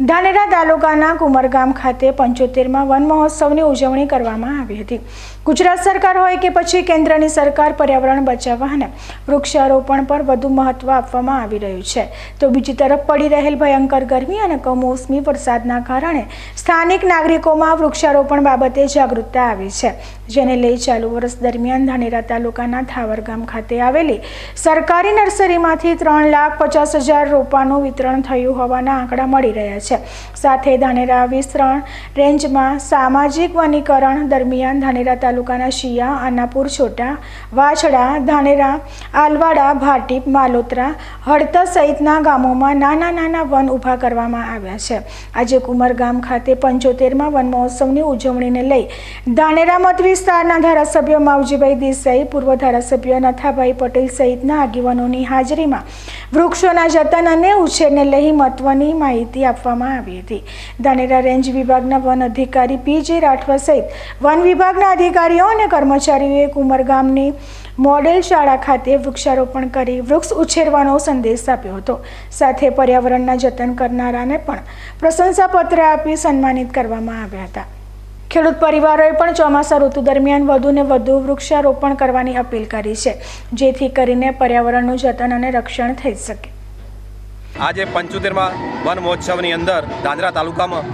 ધાનેરા તાલુકાના કુમરગામ ખાતે પંચોતેરમાં વન મહોત્સવની ઉજવણી કરવામાં આવી હતી. ગુજરાત સરકાર હોય કે પછી કેન્દ્રની સરકાર પર્યાવરણ બચાવવા અને વૃક્ષારોપણ પર વધુ મહત્વ આપવામાં આવી રહ્યું છે. તો બીજી તરફ પડી રહેલ ભયંકર ગરમી અને કમોસમી વરસાદના કારણે સ્થાનિક નાગરિકોમાં વૃક્ષારોપણ બાબતે જાગૃતતા આવી છે. જેને લઈ ચાલુ વર્ષ દરમિયાન ધાનેરા તાલુકાના થાવર ગામ ખાતે આવેલી સરકારી નર્સરીમાંથી ત્રણ લાખ પચાસ હજાર રોપાનું વિતરણ થયું હોવાના આંકડા મળી રહ્યા છે સાથે ધાનેરા વિસ્તરણ રેન્જમાં સામાજિક વનીકરણ દરમિયાન ધાનેરા તાલુકાના શિયા, આનાપુર, છોટા, વાછડા, ધાનેરા, આલવાડા, ભાટીપ, માલોત્રા હળતર સહિતના ગામોમાં નાના નાના વન ઊભા કરવામાં આવ્યા છે. આજે કુમર ગામ ખાતે પંચોતેરમાં વન મહોત્સવની ઉજવણીને લઈ ધાનેરા મત વિસ્તારના ધારાસભ્ય માવજીભાઈ દેસાઈ, પૂર્વ ધારાસભ્ય નથાભાઈ પટેલ સહિતના આગેવાનોની હાજરીમાં વૃક્ષોના જતન અને ઉછેરને લઈ મહત્વની માહિતી આપવામાં આવી હતી. ધાનેરા રેન્જ વિભાગના વન અધિકારી પી જે રાઠવા સહિત વન વિભાગના અધિકારીઓ અને કર્મચારીઓએ કુમરગામની મોડેલ શાળા ખાતે વૃક્ષારોપણ કરી વૃક્ષ ઉછેરવાનો સંદેશ આપ્યો હતો. સાથે પર્યાવરણના જતન કરનારાને પણ પ્રશંસાપત્ર આપી સન્માનિત કરવામાં આવ્યા હતા. ખેડૂત પરિવારોએ પણ ચોમાસા ઋતુ દરમિયાન વધુને વધુ વૃક્ષારોપણ કરવાની અપીલ કરી છે, જેથી કરીને પર્યાવરણનું જતન અને રક્ષણ થઈ શકે. આજે પંચોતેરમાં વન મહોત્સવની અંદર દાદરા તાલુકામાં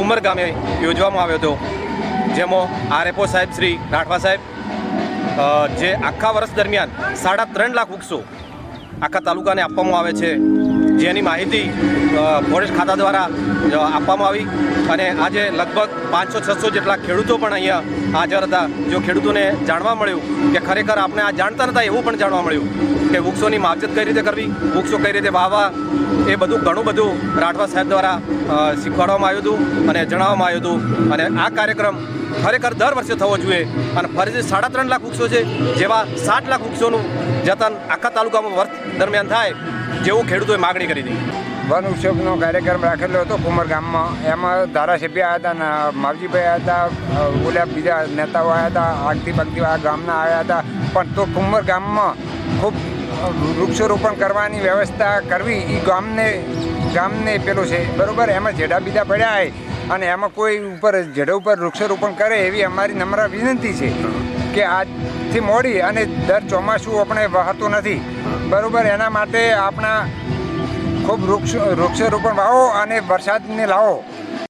ઉમર ગામે યોજવામાં આવ્યો હતો. જેમાં આરએફઓ સાહેબ શ્રી રાઠવા સાહેબ જે આખા વર્ષ દરમિયાન સાડા ત્રણ લાખ વૃક્ષો આખા તાલુકાને આપવામાં આવે છે. જેની માહિતી ફોરેસ્ટ ખાતા દ્વારા આપવામાં આવી. અને આજે લગભગ પાંચસો, છસો જેટલા ખેડૂતો પણ અહીંયા હાજર હતા. જો ખેડૂતોને જાણવા મળ્યું કે ખરેખર આપણે આ જાણતા નહોતા એવું પણ જાણવા મળ્યું કે વૃક્ષોની માવજત કઈ રીતે કરવી, વૃક્ષો કઈ રીતે વાવવા, એ બધું ઘણું બધું રાઠવા સાહેબ દ્વારા શીખવાડવામાં આવ્યું હતું અને જણાવવામાં આવ્યું હતું. અને આ કાર્યક્રમ ખરેખર દર વર્ષે થવો જોઈએ. અને ફરીથી સાડા ત્રણ લાખ વૃક્ષો છે, જેવા સાત લાખ વૃક્ષોનું જતન આખા તાલુકામાં વર્ષ દરમિયાન થાય જેવું ખેડૂતોએ માગણી કરી હતી. વન ઉત્સવનો કાર્યક્રમ રાખેલો હતો કુમર ગામમાં. એમાં ધારાસભ્ય આવ્યા હતા માવજીભાઈ આવ્યા હતા ઓલા બીજા નેતાઓ આવ્યા હતા, આગથી પગથી આ ગામના આવ્યા હતા. પણ તો કુમર ગામમાં ખૂબ વૃક્ષારોપણ કરવાની વ્યવસ્થા કરવી એ ગામને ગામને પેલું છે. બરાબર? એમાં જેડા બીજા પડ્યા હોય અને એમાં કોઈ ઉપર, જેડા ઉપર વૃક્ષારોપણ કરે એવી અમારી નમ્ર વિનંતી છે કે આજથી મોડી અને દર ચોમાસું આપણે વહાતું નથી. બરોબર એના માટે આપણા ખૂબ વૃક્ષ વૃક્ષારોપણ વાવો અને વરસાદને લાવો.